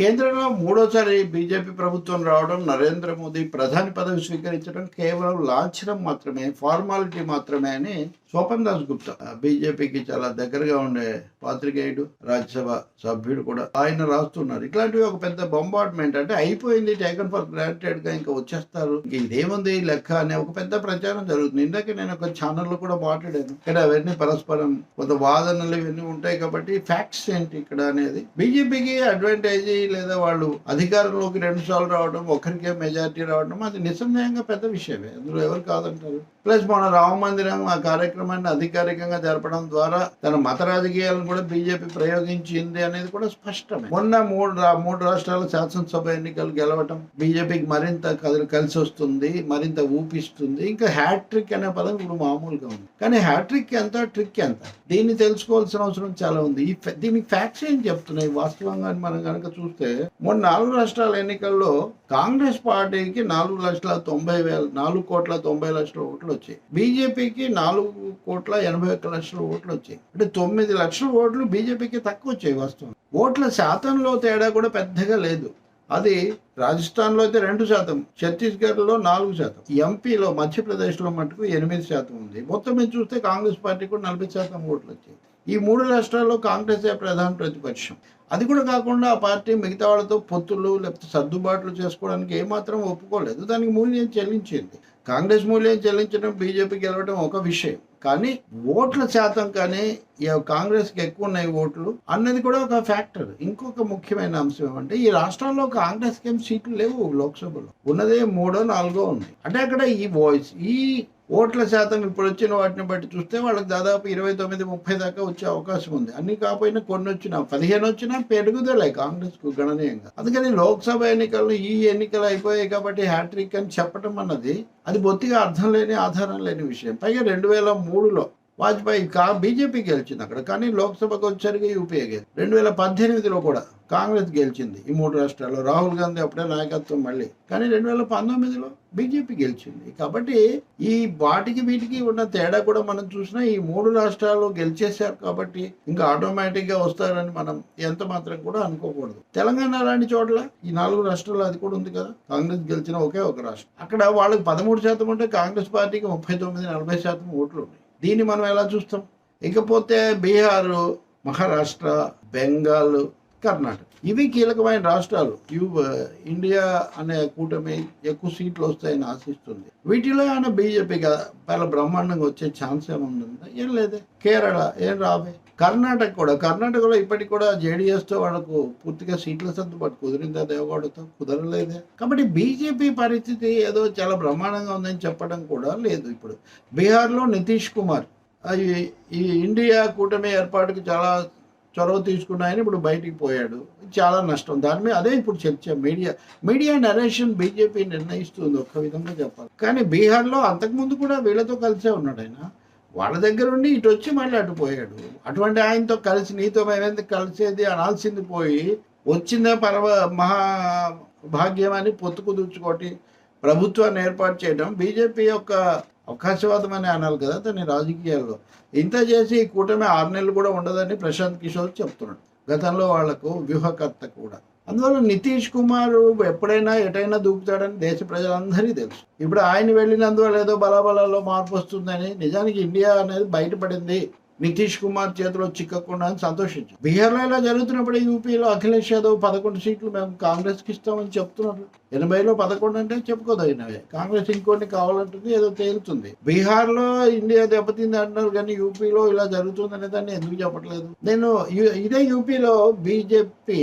కేంద్రంలో మూడోసారి బీజేపీ ప్రభుత్వం రావడం నరేంద్ర మోదీ ప్రధాని పదవి స్వీకరించడం కేవలం లాంఛనం మాత్రమే ఫార్మాలిటీ మాత్రమే అని స్వపన్ దాస్ గుప్తా బీజేపీకి చాలా దగ్గరగా ఉండే పాత్రికేయుడు రాజ్యసభ సభ్యుడు కూడా ఆయన రాస్తున్నారు. ఇట్లాంటివి ఒక పెద్ద బొంబార్డ్మెంట్ అంటే అయిపోయింది టేకన్ ఫర్ గ్రాంటెడ్గా ఇంకా వచ్చేస్తారు. ఇదేముంది లెక్క అనే ఒక పెద్ద ప్రచారం జరుగుతుంది. ఇందాక నేను ఒక ఛానల్లో కూడా మాట్లాడాను. ఇక్కడ అవన్నీ పరస్పరం కొంత వాదనలు ఇవన్నీ ఉంటాయి కాబట్టి ఫ్యాక్ట్స్ ఏంటి ఇక్కడ అనేది? బీజేపీకి అడ్వాంటేజ్ లేదా వాళ్ళు అధికారంలోకి రెండు సార్లు రావడం ఒకరికే మెజారిటీ రావడం అది నిస్సందేహంగా పెద్ద విషయమే. అందులో ఎవరు కాదంటారు? ప్లస్ మన రామ మందిరం ఆ కార్యక్రమాన్ని అధికారికంగా జరపడం ద్వారా తన మత రాజకీయాలను కూడా బీజేపీ ప్రయోగించింది అనేది కూడా స్పష్టమే. మొన్న మూడు మూడు రాష్ట్రాల శాసనసభ ఎన్నికలు గెలవటం బీజేపీకి మరింత కదిలి కలిసి వస్తుంది మరింత ఊపిస్తుంది. ఇంకా హ్యాట్రిక్ అనే పదం ఇప్పుడు మామూలుగా ఉంది. కానీ హ్యాట్రిక్ ఎంత ట్రిక్ ఎంత? దీన్ని తెలుసుకోవాల్సిన అవసరం చాలా ఉంది. ఈ దీనికి ఫ్యాక్ట్స్ ఏం చెప్తున్నాయి? వాస్తవంగా మనం కనుక చూస్తే మొన్న నాలుగు రాష్ట్రాల ఎన్నికల్లో కాంగ్రెస్ పార్టీకి నాలుగు లక్షల తొంభై వేల నాలుగు కోట్ల తొంభై లక్షల ఓట్లు వచ్చాయి. బీజేపీకి నాలుగు కోట్ల ఎనభై ఒక్క లక్షల ఓట్లు వచ్చాయి. అంటే తొమ్మిది లక్షల ఓట్లు బీజేపీకి తక్కువ వచ్చాయి వస్తువు. ఓట్ల శాతంలో తేడా కూడా పెద్దగా లేదు. అది రాజస్థాన్లో అయితే రెండు శాతం ఛత్తీస్గఢ్లో నాలుగు శాతం. ఎంపీలో మధ్యప్రదేశ్లో మటుకు ఎనిమిది శాతం ఉంది. మొత్తం మీద చూస్తే కాంగ్రెస్ పార్టీ కూడా నలభై శాతం ఓట్లు వచ్చాయి. ఈ మూడు రాష్ట్రాల్లో కాంగ్రెసే ప్రధాన ప్రతిపక్షం? అది కూడా కాకుండా ఆ పార్టీ మిగతా వాళ్ళతో పొత్తులు లేకపోతే సర్దుబాట్లు చేసుకోవడానికి ఏమాత్రం ఒప్పుకోలేదు. దానికి మూల్యం చెల్లించింది. కాంగ్రెస్ మూల్యం చెల్లించడం బీజేపీ గెలవడం ఒక విషయం. కానీ ఓట్ల శాతం కానీ కాంగ్రెస్కి ఎక్కువ ఉన్నాయి ఓట్లు అన్నది కూడా ఒక ఫ్యాక్టర్. ఇంకొక ముఖ్యమైన అంశం ఏమంటే ఈ రాష్ట్రాల్లో కాంగ్రెస్కి ఏం సీట్లు లేవు లోక్సభలో. ఉన్నదే మూడో నాలుగో ఉన్నాయి. అంటే అక్కడ ఈ వాయిస్ ఈ ఓట్ల శాతం ఇప్పుడు వచ్చిన వాటిని బట్టి చూస్తే వాళ్ళకి దాదాపు ఇరవై తొమ్మిది ముప్పై దాకా వచ్చే అవకాశం ఉంది. అన్ని కాకపోయినా కొన్ని వచ్చినా పదిహేను వచ్చినా పెరుగుదలే కాంగ్రెస్కు గణనీయంగా. అందుకని లోక్సభ ఎన్నికలు ఈ ఎన్నికలు అయిపోయాయి కాబట్టి హ్యాట్రిక్ అని చెప్పడం అన్నది అది బొత్తిగా అర్థం లేని ఆధారం లేని విషయం. పైగా రెండు వేల మూడులో వాజ్పేయి కా బీజేపీ గెలిచింది అక్కడ. కానీ లోక్సభకు వచ్చరికి యూపీఏ గెలిచింది. రెండు వేల పద్దెనిమిదిలో కూడా కాంగ్రెస్ గెలిచింది ఈ మూడు రాష్ట్రాల్లో. రాహుల్ గాంధీ అప్పుడే నాయకత్వం మళ్ళీ. కానీ రెండు వేల పంతొమ్మిదిలో బీజేపీ గెలిచింది. కాబట్టి ఈ వాటికి వీటికి ఉన్న తేడా కూడా మనం చూసినా ఈ మూడు రాష్ట్రాలు గెలిచేశారు కాబట్టి ఇంకా ఆటోమేటిక్గా వస్తారని మనం ఎంత మాత్రం కూడా అనుకోకూడదు. తెలంగాణ లాంటి చోట్ల ఈ నాలుగు రాష్ట్రాలు అది కూడా ఉంది కదా. కాంగ్రెస్ గెలిచిన ఒకే ఒక రాష్ట్రం. అక్కడ వాళ్ళకి పదమూడు శాతం ఉంటే కాంగ్రెస్ పార్టీకి ముప్పై తొమ్మిది నలభై శాతం ఓట్లు ఉన్నాయి. దీన్ని మనం ఎలా చూస్తాం? ఇకపోతే బీహార్ మహారాష్ట్ర బెంగాల్ కర్ణాటక. ఇవి కీలకమైన రాష్ట్రాలు. ఇవి ఇండియా అనే కూటమి ఎక్కువ సీట్లు వస్తాయని ఆశిస్తుంది. వీటిలో ఏమైనా బీజేపీగా చాలా బ్రహ్మాండంగా వచ్చే ఛాన్స్ ఏముందా? ఏం లేదే. కేరళ ఏం రావే. కర్ణాటక కూడా కర్ణాటకలో ఇప్పటికి కూడా జేడీఎస్తో వాళ్ళకు పూర్తిగా సీట్ల సర్దుబాటు కుదిరిందా దేవగౌడతో? కుదరలేదే. కాబట్టి బీజేపీ పరిస్థితి ఏదో చాలా బ్రహ్మాండంగా ఉందని చెప్పడం కూడా లేదు ఇప్పుడు. బీహార్లో నితీష్ కుమార్ ఈ ఇండియా కూటమి ఏర్పాటుకు చాలా చొరవ తీసుకున్నాయని ఇప్పుడు బయటికి పోయాడు. చాలా నష్టం. దాని మీద అదే ఇప్పుడు చర్చ మీడియా మీడియా నరేషన్ బీజేపీ నిర్ణయిస్తుంది ఒక్క విధంగా చెప్పాలి. కానీ బీహార్లో అంతకుముందు కూడా వీళ్ళతో కలిసే ఉన్నాడు ఆయన. వాళ్ళ దగ్గర ఉండి ఇటు వచ్చి మళ్ళీ అటు పోయాడు అటువంటి ఆయనతో కలిసి నీతో మేమెందుకు కలిసేది అనాల్సింది పోయి వచ్చిందే పరవ మహా భాగ్యం అని పొత్తు కుదుర్చుకోటి ప్రభుత్వాన్ని ఏర్పాటు చేయడం బీజేపీ యొక్క అవకాశవాదం అని అనాలి కదా దాని రాజకీయాల్లో. ఇంత చేసి ఈ కూటమి ఆరు నెలలు కూడా ఉండదని ప్రశాంత్ కిషోర్ చెప్తున్నాడు. గతంలో వాళ్ళకు వ్యూహకర్త కూడా. అందువల్ల నితీష్ కుమార్ ఎప్పుడైనా ఎటైనా దూకుతాడని దేశ ప్రజలందరికీ తెలుసు. ఇప్పుడు ఆయన వెళ్ళినందువల్ల ఏదో బలాబలాల్లో మార్పు వస్తుందని నిజానికి ఇండియా అనేది బయటపడింది. నితీష్ కుమార్ చేతిలో చిక్కకుండా అని సంతోషించారు బీహార్లో ఇలా జరుగుతున్నప్పుడు యూపీలో అఖిలేష్ యాదవ్ పదకొండు సీట్లు మేము కాంగ్రెస్కి ఇస్తామని చెప్తున్నారు. ఎనభైలో పదకొండు అంటే చెప్పుకోదగినవే కాంగ్రెస్ ఇంకోటి కావాలంటుంది ఏదో తేలుతుంది. బీహార్లో ఇండియా దెబ్బతింది అంటున్నారు కానీ యూపీలో ఇలా జరుగుతుంది అనే దాన్ని ఎందుకు చెప్పట్లేదు? నేను ఇదే యూపీలో బీజేపీ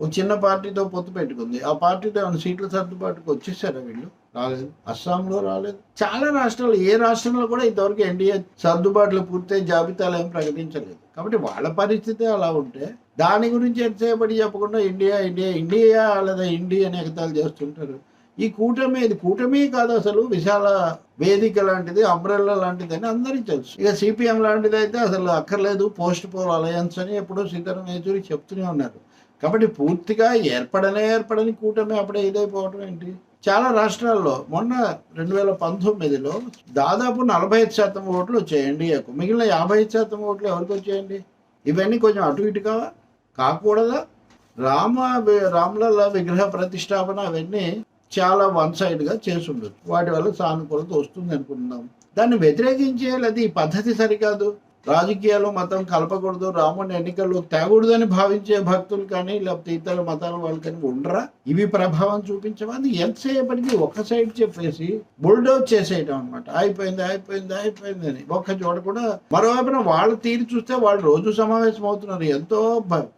ఒక చిన్న పార్టీతో పొత్తు పెట్టుకుంది. ఆ పార్టీతో ఏమైనా సీట్ల సర్దుబాటుకు వచ్చేసారా వీళ్ళు? రాలేదు. అస్సాంలో రాలేదు. చాలా రాష్ట్రాలు ఏ రాష్ట్రంలో కూడా ఇంతవరకు ఎన్డీఏ సర్దుబాట్లు పూర్తయి జాబితాలు ఏం ప్రకటించలేదు. కాబట్టి వాళ్ళ పరిస్థితి అలా ఉంటే దాని గురించి ఎంతసేపటి చెప్పకుండా ఇండియా ఇండియా ఇండియా లేదా ఇండియా అని ఎగతాలు చేస్తుంటారు? ఈ కూటమి ఇది కూటమి కాదు అసలు. విశాల వేదిక లాంటిది అంబ్రెల్లా లాంటిది అని అందరికీ తెలుసు. ఇక సిపిఎం లాంటిది అయితే అసలు అక్కర్లేదు. పోస్ట్ పోల్ అలయన్స్ అని ఎప్పుడో సీతారాం యేచూరి చెప్తూనే ఉన్నారు. కాబట్టి పూర్తిగా ఏర్పడనే ఏర్పడని కూటమి అప్పుడే ఇదైపోవటం ఏంటి? చాలా రాష్ట్రాల్లో మొన్న రెండు వేల పంతొమ్మిదిలో దాదాపు నలభై ఐదు శాతం ఓట్లు వచ్చాయి ఎన్డీఏకు మిగిలిన యాభై ఐదు శాతం ఓట్లు ఎవరికి వచ్చాయండి? ఇవన్నీ కొంచెం అటు ఇటు కావా? కాకూడదా? రామ రామలల్ల విగ్రహ ప్రతిష్టాపన అవన్నీ చాలా వన్ సైడ్గా చేసి ఉండొచ్చు వాటి వల్ల సానుకూలత వస్తుంది అనుకుంటున్నాం దాన్ని వ్యతిరేకించేయాలి అది ఈ పద్ధతి సరికాదు. రాజకీయాలు మతం కలపకూడదు రాముని ఎన్నికల్లో తేకూడదని భావించే భక్తులు కానీ లేకపోతే ఇతర మతాల వాళ్ళు కానీ ఉండరా? ఇవి ప్రభావం చూపించమని అది ఎంతసేపటికి ఒక సైడ్ చెప్పేసి బుల్డౌజ్ చేసేయటం అనమాట అయిపోయింది అయిపోయింది అయిపోయింది అని. ఒక్క చోట కూడా మరోవైపున వాళ్ళ తీరు చూస్తే వాళ్ళు రోజు సమావేశం అవుతున్నారు. ఎంతో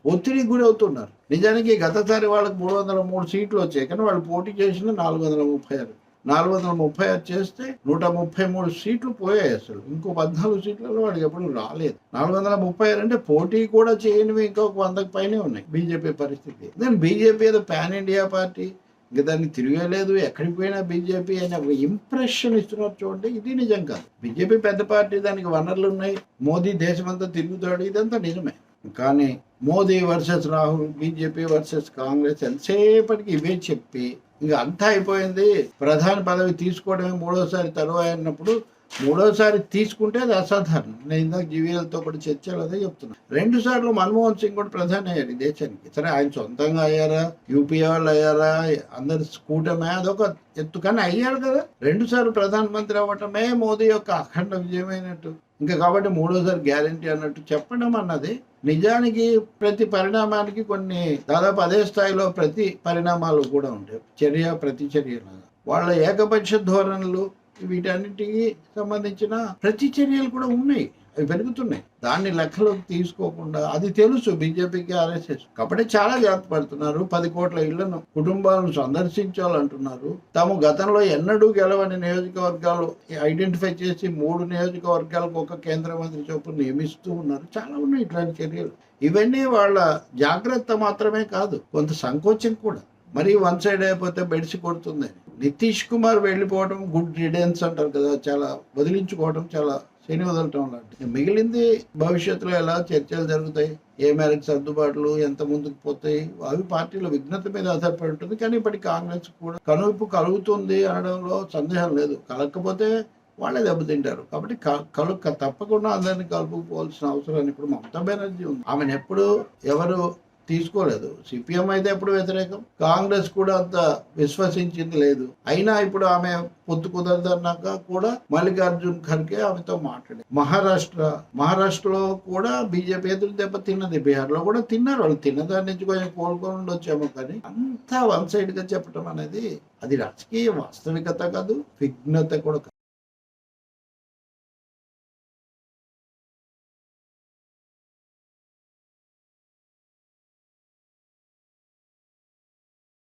ఒత్తిడికి గురి అవుతున్నారు నిజానికి గతసారి వాళ్ళకి మూడు వందల మూడు సీట్లు వచ్చాయి. కానీ వాళ్ళు పోటీ చేసిన నాలుగు వందల ముప్పై ఆరు. నాలుగు వందల ముప్పై ఆరు చేస్తే నూట ముప్పై మూడు సీట్లు పోయాయి అసలు. ఇంకో పద్నాలుగు సీట్లలో వాడికి ఎప్పుడు రాలేదు. నాలుగు వందల ముప్పై ఆరు అంటే పోటీ కూడా చేయనివి ఇంకొక వందకు పైనే ఉన్నాయి బీజేపీ పరిస్థితి. దాని బీజేపీ ఏదో పాన్ ఇండియా పార్టీ. ఇంకా దాన్ని తిరగలేదు. ఎక్కడికి పోయినా బీజేపీ అనే ఒక ఇంప్రెషన్ ఇస్తున్నారు చూడండి. ఇది నిజం కాదు. బీజేపీ పెద్ద పార్టీ దానికి వనరులు ఉన్నాయి. మోదీ దేశమంతా తిరుగుతాడు. ఇదంతా నిజమే. కానీ Modi versus Rahul BJP versus Congress ఎంతసేపటికి ఇవే చెప్పి ఇంకా అంతా అయిపోయింది. ప్రధాన పదవి తీసుకోవడమే మూడోసారి తరువాయి అన్నప్పుడు మూడోసారి తీసుకుంటే అది అసాధారణం. నేను ఇందాక జీవీఎల్తో కూడా చర్చలు అదే చెప్తున్నా. రెండు సార్లు మన్మోహన్ సింగ్ కూడా ప్రధాని అయ్యారు ఈ దేశానికి. సరే ఆయన సొంతంగా అయ్యారా? యూపీఏ వాళ్ళు అయ్యారా? అందరి కూటమే అదొక ఎత్తు. కానీ అయ్యారు కదా. రెండు సార్లు ప్రధానమంత్రి అవ్వటమే మోదీ యొక్క అఖండ విజయమైనట్టు. ఇంకా కాబట్టి మూడోసారి గ్యారంటీ అన్నట్టు చెప్పడం అన్నది నిజానికి ప్రతి పరిణామానికి కొన్ని దాదాపు అదే స్థాయిలో ప్రతి పరిణామాలు కూడా ఉంటాయి చర్య ప్రతి చర్య వాళ్ళ ఏకపక్ష ధోరణులు వీటన్నిటికి సంబంధించిన ప్రతి చర్యలు కూడా ఉన్నాయి. అవి పెరుగుతున్నాయి. దాన్ని లెక్కలోకి తీసుకోకుండా అది తెలుసు బీజేపీకి ఆర్ఎస్ఎస్ కాబట్టి చాలా జాగ్రత్త పడుతున్నారు. పది కోట్ల ఇళ్ళను కుటుంబాలను సందర్శించాలంటున్నారు. తాము గతంలో ఎన్నడూ గెలవని నియోజకవర్గాలు ఐడెంటిఫై చేసి మూడు నియోజకవర్గాలకు ఒక కేంద్ర మంత్రి చొప్పున నియమిస్తూ ఉన్నారు. చాలా ఉన్నాయి ఇట్లాంటి చర్యలు. ఇవన్నీ వాళ్ళ జాగ్రత్త మాత్రమే కాదు కొంత సంకోచం కూడా. మరీ వన్ సైడ్ అయిపోతే బెడిసి కొడుతుంది. నితీష్ కుమార్ వెళ్ళిపోవడం గుడ్ రిడెన్స్ అంటారు కదా చాలా వదిలించుకోవడం చాలా తిని వదలటం లాంటి మిగిలింది భవిష్యత్తులో ఎలా చర్చలు జరుగుతాయి ఏ మేరకు సర్దుబాట్లు ఎంత ముందుకు పోతాయి అవి పార్టీల విఘ్నత మీద ఆధారపడి ఉంటుంది. కానీ ఇప్పటి కాంగ్రెస్ కూడా కనువిప్పు కలుగుతుంది అనడంలో సందేహం లేదు. కలగకపోతే వాళ్ళే దెబ్బతింటారు. కాబట్టి క- తప్పకుండా అందరినీ కలుపుకోవాల్సిన అవసరం ఇప్పుడు మమతా బెనర్జీ ఉంది. ఆమెను ఎప్పుడు ఎవరు తీసుకోలేదు. సిపిఎం అయితే ఎప్పుడు వ్యతిరేకం? కాంగ్రెస్ కూడా అంత విశ్వసించింది లేదు. అయినా ఇప్పుడు ఆమె పొత్తు కుదరదన్నాక కూడా మల్లికార్జున్ ఖర్గే ఆమెతో మాట్లాడి మహారాష్ట్ర మహారాష్ట్రలో కూడా బీజేపీ ఎదురు దెబ్బ తిన్నది. బీహార్లో కూడా తిన్నారు. వాళ్ళు తిన్నదాని నుంచి కొంచెం కోలుకొని ఉండొచ్చేమో కానీ అంతా వన్ సైడ్గా చెప్పడం అనేది అది రాజకీయ వాస్తవికత కాదు. విఘ్నత కూడా కాదు.